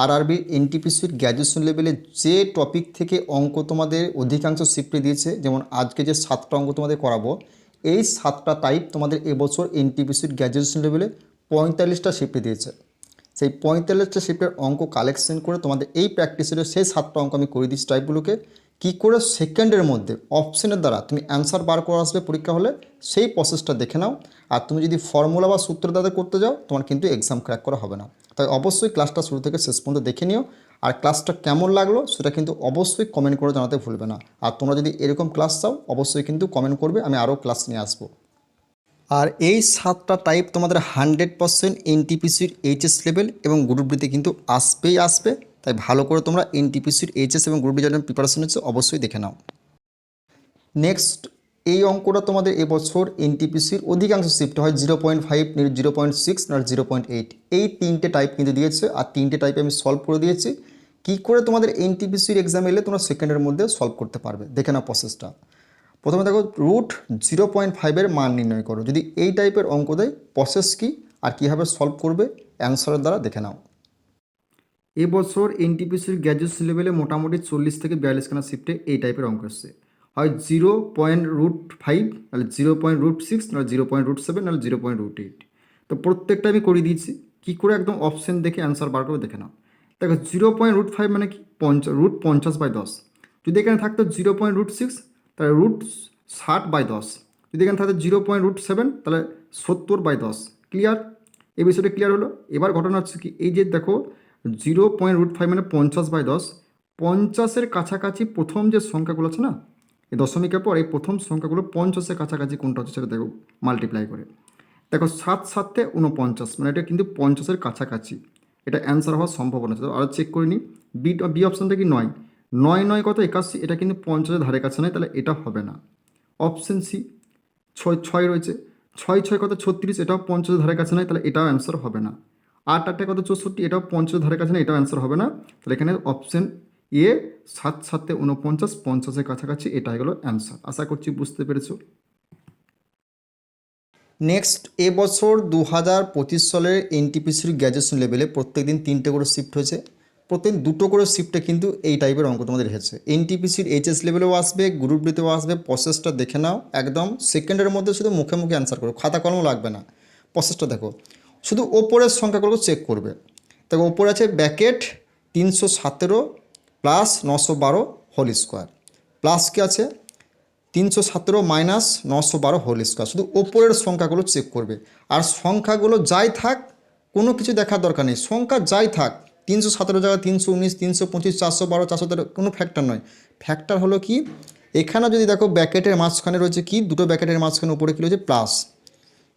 আর আরবি এনটিপিসির গ্র্যাজুয়েশন লেভেলে যে টপিক থেকে অঙ্ক তোমাদের অধিকাংশ শিফটে দিয়েছে, যেমন আজকে যে সাতটা অঙ্ক তোমাদের করাবো, এই সাতটা টাইপ তোমাদের এবছর এনটিপিসির গ্র্যাজুয়েশন লেভেলে পঁয়তাল্লিশটা শিফটে দিয়েছে। সেই পঁয়তাল্লিশটা শিফটের অঙ্ক কালেকশন করে তোমাদের এই প্র্যাকটিসের সেই সাতটা অঙ্ক আমি করে দিচ্ছি টাইপগুলোকে কী করে সেকেন্ডের মধ্যে অপশনের দ্বারা তুমি অ্যান্সার বার করে আসবে পরীক্ষা হলে, সেই প্রসেসটা দেখে নাও। আর তুমি যদি ফর্মুলা বা সূত্র দ্বারা করতে যাও, তোমার কিন্তু এক্সাম ক্র্যাক করা হবে না। তাই অবশ্যই ক্লাসটা শুরু থেকে শেষ পর্যন্ত দেখে নিও। আর ক্লাসটা কেমন লাগল, সেটা কিন্তু অবশ্যই কমেন্ট করে জানাতে ভুলবে না। আর তোমরা যদি এরকম ক্লাস চাও, অবশ্যই কিন্তু কমেন্ট করবে, আমি আরও ক্লাস নিয়ে আসব। আর এই সাতটা টাইপ তোমাদের হান্ড্রেড পারসেন্ট এনটিপিসির এইচএস লেভেল এবং গ্রুপ ডিতে কিন্তু আসবেই আসবে। তাই ভালো করে তোমরা এনটিপিসির এইচএস এবং গ্রুপ ডি প্রিপারেশন হচ্ছে অবশ্যই দেখে নাও। নেক্সট এই অঙ্কটা তোমাদের এবছর এনটিপিসির অধিকাংশ শিফট হয় zero point five zero point six আর জিরো পয়েন্ট এইট এই তিনটে টাইপ কিন্তু দিয়েছে, আর তিনটে টাইপে আমি সলভ করে দিয়েছি। কী করে তোমাদের এনটিপিসির এক্সাম এলে তোমরা সেকেন্ডের মধ্যে সলভ করতে পারবে? দেখে নাও প্রসেসটা প্রথমে দেখো রুট জিরো পয়েন্ট ফাইভের মান নির্ণয় করো। যদি এই টাইপের অঙ্ক দেয় প্রসেস কী? আর কীভাবে সলভ করবে? অ্যান্সারের দ্বারা দেখে নাও। এবছর এনটিপিসির গ্র্যাজুয়েশন লেভেলে মোটামুটি চল্লিশ থেকে বিয়াল্লিশ খানা শিফটে এই টাইপের অঙ্ক এসছে। হয় জিরো পয়েন্ট রুট ফাইভ নাহলে জিরো পয়েন্ট রুট সিক্স নাহলে জিরো পয়েন্ট রুট সেভেন নাহলে জিরো পয়েন্ট রুট এইট তো প্রত্যেকটা আমি করে দিয়েছি, কী করে একদম অপশন দেখে অ্যান্সার বার করে দেখে নাও। দেখো জিরো পয়েন্ট রুট ফাইভ মানে কি? পঞ্চাশ রুট পঞ্চাশ বাই দশ। যদি এখানে থাকতো জিরো পয়েন্ট রুট সিক্স তাহলে রুট ষাট বাই দশ। যদি এখানে থাকতো জিরো পয়েন্ট রুট সেভেন তাহলে সত্তর বাই দশ। ক্লিয়ার এই বিষয়টা ক্লিয়ার হলো? এবার ঘটনা হচ্ছে কি? এই যে দেখো জিরো পয়েন্ট রুট ফাইভ মানে পঞ্চাশ বাই দশ। পঞ্চাশের কাছাকাছি প্রথম যে সংখ্যাগুলো আছে না, এই দশমিকের পর এই প্রথম সংখ্যাগুলো পঞ্চাশের কাছাকাছি কোনটা হচ্ছে সেটা দেখো মাল্টিপ্লাই করে। দেখো সাত সাতে উনপঞ্চাশ মানে এটা কিন্তু পঞ্চাশের কাছাকাছি। এটা অ্যান্সার হওয়ার সম্ভাবনা আছে। আরও চেক করে নিই বি বি অপশানটা কি নয়? নয় নয় কত একাশি, এটা কিন্তু পঞ্চাশের ধারে কাছে নয়, তাহলে এটা হবে না। অপশন সি ছয় ছয় রয়েছে। ছয় ছয় কত ছত্রিশ, এটাও পঞ্চাশের ধারে কাছে নয়, তাহলে এটাও অ্যান্সার হবে না। আট আটটা কত চৌষট্টি? এটাও পঞ্চাশ ধারে কাছে না এটাও অ্যান্সার হবে না। তাহলে এখানে অপশন এ সাত সাতে উনপঞ্চাশ পঞ্চাশের কাছাকাছি এটা হলো অ্যান্সার আশা করছি বুঝতে পেরেছ। নেক্সট এবছর দু হাজার পঁচিশ সালের এনটিপিসির গ্র্যাজুয়েশন লেভেলে প্রত্যেক দিন তিনটে করে শিফট হয়েছে। প্রত্যেক দুটো করে শিফটে কিন্তু এই টাইপের অঙ্ক তোমাদের এসেছে। এনটিপিসির এইচএস লেভেলেও আসবে গ্রুপ ডিতেও আসবে প্রসেসটা দেখে নাও। একদম সেকেন্ডের মধ্যে শুধু মুখে মুখে অ্যান্সার করো, খাতা কলম লাগবে না। প্রসেসটা দেখো। শুধু ওপরের সংখ্যাগুলো চেক করবে। দেখো, ওপরে আছে ব্যাকেট তিনশো সতেরো প্লাস নশো বারো হোল স্কোয়ার প্লাস কি আছে? তিনশো সতেরো মাইনাস নশো বারো হোল স্কোয়ার শুধু ওপরের সংখ্যাগুলো চেক করবে। আর সংখ্যাগুলো যাই থাক, কোনো কিছু দেখার দরকার নেই। সংখ্যা যাই থাক, তিনশো সতেরো জায়গায় তিনশো উনিশ, তিনশো পঁচিশ, চারশো বারো, চারশো তেরো, কোনো ফ্যাক্টর নয়। ফ্যাক্টর হলো কি? এখানে যদি দেখো ব্যাকেটের মাঝখানে রয়েছে কি? দুটো ব্যাকেটের মাঝখানে উপরে কী রয়েছে? প্লাস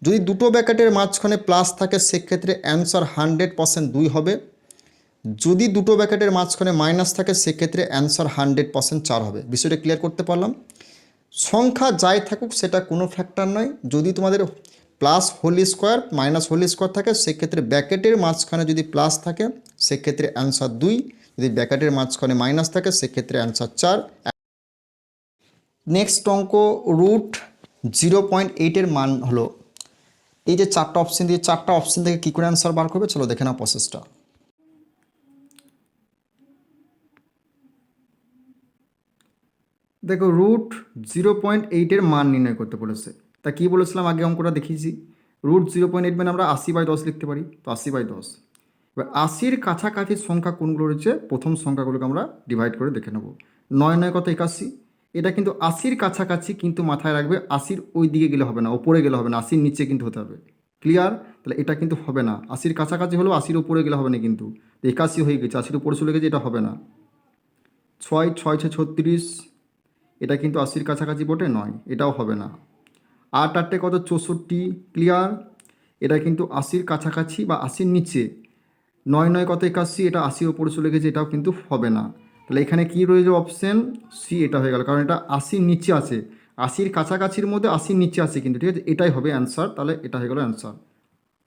যদি দুটো ব্যাকেটের মাঝখানে প্লাস থাকে, সেক্ষেত্রে অ্যান্সার হান্ড্রেড পার্সেন্ট দুই হবে। যদি দুটো ব্যাকেটের মাঝখানে মাইনাস থাকে, সেক্ষেত্রে অ্যান্সার হান্ড্রেড পার্সেন্ট চার হবে। বিষয়টা ক্লিয়ার করতে পারলাম? সংখ্যা যাই থাকুক, সেটা কোনো ফ্যাক্টর নয়। যদি তোমাদের plus whole square minus whole square থাকে, সেক্ষেত্রে ব্যাকেটের মাঝখানে যদি প্লাস থাকে, সেক্ষেত্রে অ্যান্সার দুই। যদি ব্যাকেটের মাঝখানে মাইনাস থাকে, সেক্ষেত্রে অ্যান্সার চার। নেক্সট অঙ্ক রুট জিরো পয়েন্ট এইটের মান হলো। এই যে চারটা অপশন দিয়ে চারটা অপশন থেকে কী করে অ্যান্সার বার করবে, চলো দেখে নাও প্রসেসটা দেখো রুট জিরো পয়েন্ট এইটের মান নির্ণয় করতে বলেছে। তা কী বলেছিলাম আগে অঙ্কটা দেখিয়েছি? রুট জিরো পয়েন্ট এইট মানে আমরা আশি বাই দশ লিখতে পারি, তো আশি বাই দশ। এবার আশির কাছাকাছি সংখ্যা কোনগুলো রয়েছে? প্রথম সংখ্যাগুলোকে আমরা ডিভাইড করে দেখে নেব। নয় নয় কত একাশি? এটা কিন্তু আশির কাছাকাছি কিন্তু মাথায় রাখবে, আশির ওই দিকে গেলে হবে না, ওপরে গেলে হবে না, আশির নিচে কিন্তু হতে হবে। ক্লিয়ার তাহলে এটা কিন্তু হবে না। আশির কাছাকাছি হলেও আশির উপরে গেলে হবে না কিন্তু। একাশি হয়ে গেছে, আশির উপরে চলে গেছে, এটা হবে না। ছয় ছয় ছয়, ছত্রিশ, এটা কিন্তু আশির কাছাকাছি বটে, নয়, এটাও হবে না। আট আটটে কত? চৌষট্টি ক্লিয়ার এটা কিন্তু আশির কাছাকাছি বা আশির নিচে। নয় নয় কত? একাশি, এটা আশির ওপরে চলে গেছে, এটাও কিন্তু হবে না। তাহলে এখানে কি রয়েছে অপশন সি এটা হয়ে গেল। কারণ এটা আশির নিচে আছে। আশির কাছাকাছির মধ্যে আশির নিচে আছে কিন্তু, ঠিক আছে? এটাই হবে অ্যান্সার তাহলে এটা হয়ে গেল অ্যান্সার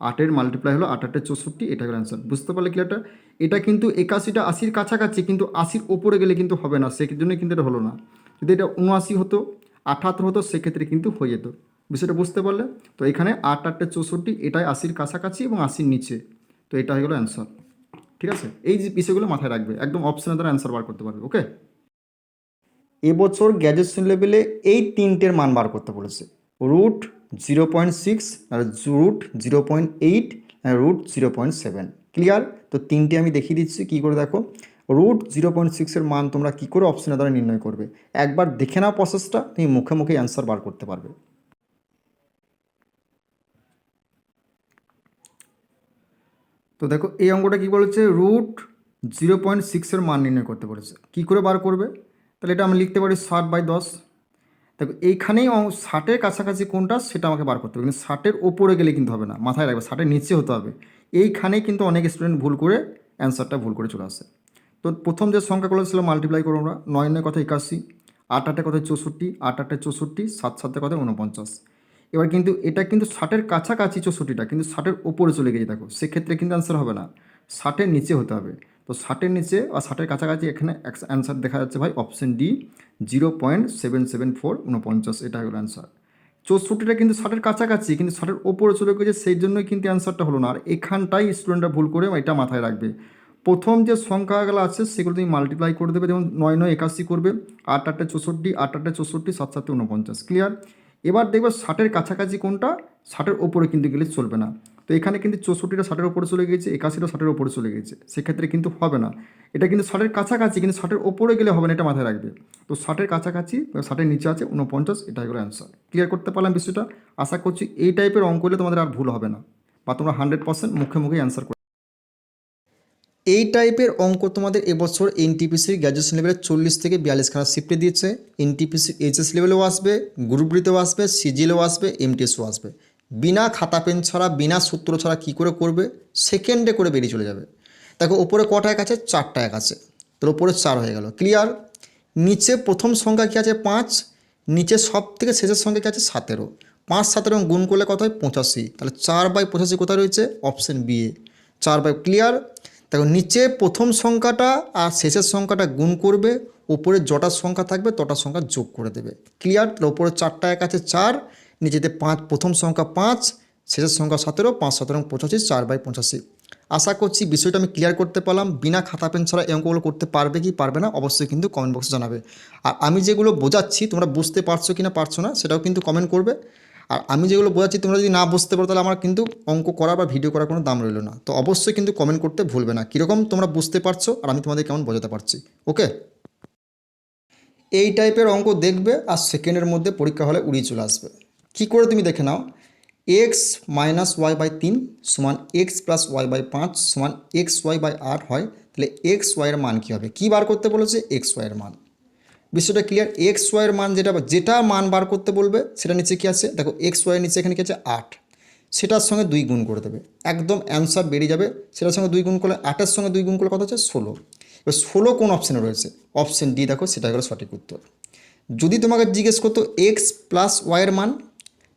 আটের মাল্টিপ্লাই হলো আট আটের চৌষট্টি, এটা হলো অ্যান্সার বুঝতে পারলে ক্লিয়ারটা এটা কিন্তু একাশিটা আশির কাছাকাছি, কিন্তু আশির ওপরে গেলে কিন্তু হবে না। সেই জন্য কিন্তু এটা হলো না। যদি এটা উনআশি হতো, আঠাত্তর হতো, সেক্ষেত্রে কিন্তু হয়ে যেত। বিষয়টা বুঝতে পারলে? তো এখানে আট আটটা চৌষট্টি, এটাই আশির কাছাকাছি এবং আশির নিচে। তো এটা হয়ে গেলো অ্যান্সার ঠিক আছে? এই যে বিষয়গুলো মাথায় রাখবে, একদম অপশনের দ্বারা অ্যান্সার বার করতে পারবে ওকে এবছর গ্র্যাজুয়েশন লেভেলে এই তিনটের মান বার করতে বলেছে। রুট জিরো পয়েন্ট সিক্স আর রুট জিরো পয়েন্ট এইট আর root zero point seven clear তো তিনটে আমি দেখিয়ে দিচ্ছি, কী করে দেখো? রুট জিরো পয়েন্ট সিক্সের মান তোমরা কী করে অপশনের দ্বারা নির্ণয় করবে? একবার দেখে নাও প্রসেসটা তুমি মুখে মুখে অ্যান্সার বার করতে পারবে। তো দেখো, এই অঙ্কটা কী বলেছে? রুট জিরো পয়েন্ট সিক্সের মান নির্ণয় করতে বলেছে। কী করে বার করবে? তাহলে এটা আমি লিখতে পারি ষাট বাই দশ। দেখো, এইখানেই ষাটের কাছাকাছি কোনটা সেটা আমাকে বার করতে হবে। কিন্তু ষাটের ওপরে গেলে কিন্তু হবে না, মাথায় রাখবে, ষাটের নিচে হতে হবে। এইখানেই কিন্তু অনেক স্টুডেন্ট ভুল করে অ্যান্সারটা ভুল করে চলে আসে। তো প্রথম যে সংখ্যাগুলো ছিল মাল্টিপ্লাই করব আমরা। নয় নয় কথা একাশি, আট আটে কথা চৌষট্টি, আট আটে চৌষট্টি, সাত সাতে কথা উনপঞ্চাশ। এবার কিন্তু এটা কিন্তু ষাটের কাছাকাছি চৌষট্টিটা, কিন্তু ষাটের ওপরে চলে গেছে দেখো, সেক্ষেত্রে কিন্তু অ্যান্সার হবে না। ষাটের নিচে হতে হবে। তো ষাটের নিচে আর ষাটের কাছাকাছি এখানে অ্যান্সার দেখা যাচ্ছে ভাই option D zero point seven seven four উনপঞ্চাশ এটা হলো অ্যান্সার চৌষট্টিটা কিন্তু ষাটের কাছাকাছি, কিন্তু ষাটের ওপরে চলে গেছে সেই জন্যই কিন্তু অ্যান্সারটা হলো না। আর এখানটাই স্টুডেন্টরা ভুল করে এটা মাথায় রাখবে। প্রথম যে সংখ্যাগুলো আছে, সেগুলো তুমি মাল্টিপ্লাই করে দেবে, যেমন নয় নয় একাশি করবে, আট আটটা চৌষট্টি, আট আটটা চৌষট্টি, সাত সাতে উনপঞ্চাশ ক্লিয়ার এবার দেখবে ষাটের কাছাকাছি কোনটা? ষাটের ওপরে কিন্তু গেলে চলবে না। তো এখানে কিন্তু চৌষট্টিটা ষাটের ওপরে চলে গেছে একাশিটা ষাটের ওপরে চলে গেছে সেক্ষেত্রে কিন্তু হবে না। এটা কিন্তু ষাটের কাছাকাছি, কিন্তু ষাটের ওপরে গেলে হবে না, এটা মাথায় রাখবে। তো ষাটের কাছাকাছি ষাটের নিচে আছে উনপঞ্চাশ এটা হলো অ্যান্সার ক্লিয়ার করতে পারলাম বিষয়টা? আশা করছি এই টাইপের অঙ্ক হলে তোমাদের আর ভুল হবে না। বা তোমরা হান্ড্রেড পার্সেন্ট মুখে মুখে অ্যান্সার এই টাইপের অঙ্ক তোমাদের এবছর এনটিপিসির গ্র্যাজুয়েশন লেভেলে চল্লিশ থেকে বিয়াল্লিশখানা শিফটে দিয়েছে। এনটিপিসি এইচএস লেভেলেও আসবে গ্রুপ ডিতেও আসবে সিজিলেও আসবে এমটিএসও আসবে। বিনা খাতা পেন ছাড়া, বিনা সূত্র ছাড়া কী করে করবে? সেকেন্ডে করে বেরিয়ে চলে যাবে। দেখো, ওপরে কটা এক আছে? চারটা এক আছে। তোর ওপরে চার হয়ে গেল। ক্লিয়ার নিচে প্রথম সংখ্যা কী আছে? পাঁচ। নিচে সব থেকে শেষের সংখ্যা কী আছে? সতেরো। পাঁচ, সতেরো গুণ করলে কত হয়? পঁচাশি। তাহলে চার বাই পঁচাশি কোথায় রয়েছে? অপশন বি এ। চার বাই ক্লিয়ার দেখো, নিচে প্রথম সংখ্যাটা আর শেষের সংখ্যাটা গুণ করবে ওপরে যটা সংখ্যা থাকবে, তটা সংখ্যা যোগ করে দেবে। ক্লিয়ার তাহলে ওপরে চারটা এক আছে চার, নিচেতে পাঁচ, প্রথম সংখ্যা পাঁচ, শেষের সংখ্যা সতেরো, পাঁচ, সতেরো পঁচাশি, চার বাই পঁচাশি। আশা করছি বিষয়টা আমি ক্লিয়ার করতে পারলাম। বিনা খাতা পেন ছাড়া অঙ্কগুলো করতে পারবে কি পারবে না, অবশ্যই কিন্তু কমেন্ট বক্সে জানাবে। আর আমি যেগুলো বোঝাচ্ছি, তোমরা বুঝতে পারছ কি না পারছ না, সেটাও কিন্তু কমেন্ট করবে। আর আমি যেগুলো বোঝাচ্ছি, তোমরা যদি না বুঝতে পারো, তাহলে আমার কিন্তু অঙ্ক করা বা ভিডিও করার কোনো দাম রইল না। তো অবশ্যই কিন্তু কমেন্ট করতে ভুলবে না। কীরকম তোমরা বুঝতে পারছ আর আমি তোমাদের কেমন বোঝাতে পারছি। ওকে এই টাইপের অঙ্ক দেখবে আর সেকেন্ডের মধ্যে পরীক্ষা হলে উড়িয়ে চলে আসবে। কী করে তুমি দেখে নাও? এক্স মাইনাস ওয়াই বাই তিন সমান এক্স প্লাস ওয়াই বাই পাঁচ সমান এক্স ওয়াই বাই আট হয়, তাহলে এক্স ওয়াইয়ের মান কী হবে? কী বার করতে বলেছে? এক্স ওয়াইয়ের মান। বিষয়টা ক্লিয়ার এক্স ওয়াইয়ের মান যেটা যেটা মান বার করতে বলবে, সেটা নিচে কী আছে? দেখো এক্স ওয়াইয়ের নিচে এখানে কী আছে? আট। সেটার সঙ্গে দুই গুণ করে দেবে। একদম অ্যান্সার বেরিয়ে যাবে। সেটার সঙ্গে দুই গুণ করলে আটের সঙ্গে দুই গুণ করলে কত হচ্ছে? ষোলো। এবার ষোলো কোন অপশানে রয়েছে? অপশান ডি দেখো, সেটা হলো সঠিক উত্তর। যদি তোমাকে জিজ্ঞেস করতো এক্স প্লাস ওয়াইয়ের মান,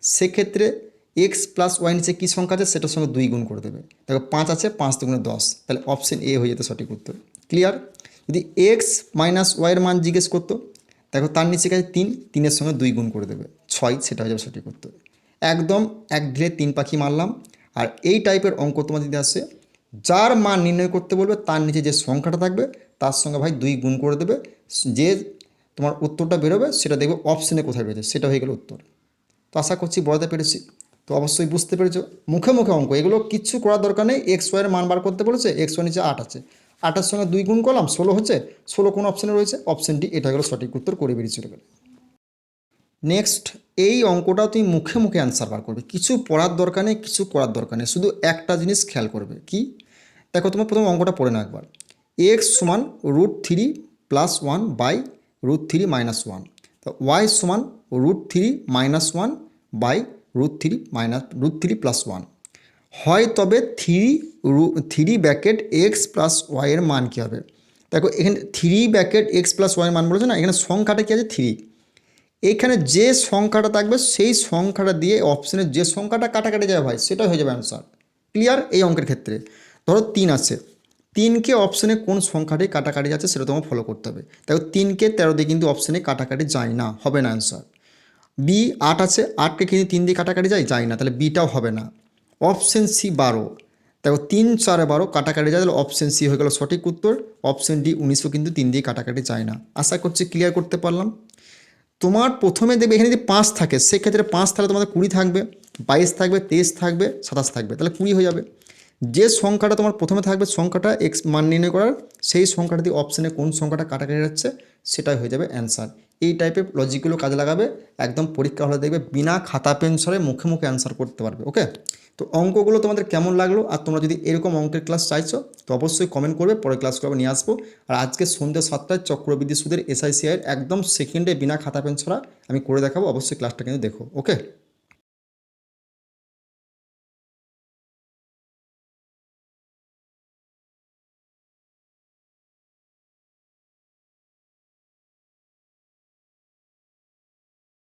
সেক্ষেত্রে এক্স প্লাস ওয়াই নিচে কী সংখ্যা আছে? সেটার সঙ্গে দুই গুণ করে দেবে। দেখো, পাঁচ আছে, পাঁচ দুগুণে দশ। তাহলে অপশান এ হয়ে যেত সঠিক উত্তর। ক্লিয়ার যদি এক্স মাইনাস ওয়াইয়ের মান জিজ্ঞেস করতো দেখো তার নিচে গেছে তিন, তিনের সঙ্গে দুই গুণ করে দেবে। ছয়, সেটা হয়ে যাবে সঠিক উত্তর। একদম এক ঢিলে তিন পাখি মারলাম। আর এই টাইপের অঙ্ক তোমার যদি আসে, যার মান নির্ণয় করতে বলবে, তার নিচে যে সংখ্যাটা থাকবে, তার সঙ্গে ভাই দুই গুণ করে দেবে। যে তোমার উত্তরটা বেরোবে, সেটা দেখবে অপশানে কোথায় বেরোছে সেটা হয়ে গেল উত্তর। তো আশা করছি বোঝাতে পেরেছি। তো অবশ্যই বুঝতে পেরেছ। মুখে মুখে অঙ্ক, এগুলো কিচ্ছু করার দরকার নেই। এক্স ওয়াইয়ের মান বার করতে বলেছে এক্স ওয়াই নিচে আট আছে। আটের সঙ্গে দুই গুণ করলাম, ষোলো হচ্ছে, ষোলো কোন অপশানে রয়েছে? অপশান ডি এটা হলো সঠিক উত্তর, করে বেরিয়ে চলে গেল নেক্সট এই অঙ্কটাও তুমি মুখে মুখে অ্যান্সার বার করবে। কিছু পড়ার দরকার নেই, কিছু করার দরকার নেই, শুধু একটা জিনিস খেয়াল করবে। কি? দেখো, তোমার প্রথম অঙ্কটা পড়ে নাও একবার। এক্স সমান root three plus one by root three minus one তো ওয়াই সমান root three minus one by root three minus root three plus one হয় তবে থ্রি রু, থ্রি ব্যাকেট এক্স প্লাস ওয়াইয়ের মান কী হবে? দেখো, এখানে থ্রি ব্যাকেট এক্স প্লাস ওয়াইয়ের মান বলেছে না? এখানে সংখ্যাটা কী আছে? থ্রি। এইখানে যে সংখ্যাটা থাকবে, সেই সংখ্যাটা দিয়ে অপশানের যে সংখ্যাটা কাটাকাটি যাবে ভাই সেটা হয়ে যাবে অ্যান্সার ক্লিয়ার এই অঙ্কের ক্ষেত্রে। ধরো তিন আছে। তিনকে অপশানে কোন সংখ্যাটি কাটাকাটি যাচ্ছে সেটা তোমার ফলো করতে হবে। দেখো, তিনকে তেরো দিয়ে কিন্তু অপশানে কাটাকাটি যায় না, হবে না অ্যান্সার বি আট আছে, আটকে কিন্তু তিন দিয়ে কাটাকাটি যায় যায় না। তাহলে বিটাও হবে না। অপশান সি বারো। দেখো, তিন চার বারো, কাটাকাটি যায় তাহলে অপশন সি হয়ে গেল সঠিক উত্তর। অপশন ডি উনিশশো কিন্তু তিন দিয়ে কাটাকাটি যায় না। আশা করছি ক্লিয়ার করতে পারলাম। তোমার প্রথমে দেখবে এখানে যদি পাঁচ থাকে, সেক্ষেত্রে পাঁচ তাহলে তোমাদের কুড়ি থাকবে, বাইশ থাকবে, তেইশ থাকবে, সাতাশ থাকবে, তাহলে কুড়ি হয়ে যাবে। যে সংখ্যাটা তোমার প্রথমে থাকবে, সংখ্যাটা এক্স মান নির্ণয় করার, সেই সংখ্যাটা দিয়ে অপশানে কোন সংখ্যাটা কাটাকাটি যাচ্ছে, সেটাই হয়ে যাবে অ্যান্সার এই টাইপের লজিকগুলো কাজে লাগাবে, একদম পরীক্ষা হলে দেখবে বিনা খাতা পেন ছড়ে মুখে মুখে অ্যান্সার করতে পারবে ওকে তো অঙ্কগুলো তোমাদের কেমন লাগল? আর তোমরা যদি এরকম অঙ্কের ক্লাস চাইছো, তো অবশ্যই কমেন্ট করবে পরে ক্লাস করবে নিয়ে আসব। আর আজকে সন্ধ্যে সাতটায় চক্রবৃদ্ধি সুদের এসআইসিআইয়ের একদম সেকেন্ডে বিনা খাতা পেন ছড়া আমি করে দেখাবো, অবশ্যই ক্লাসটা কিন্তু দেখো ওকে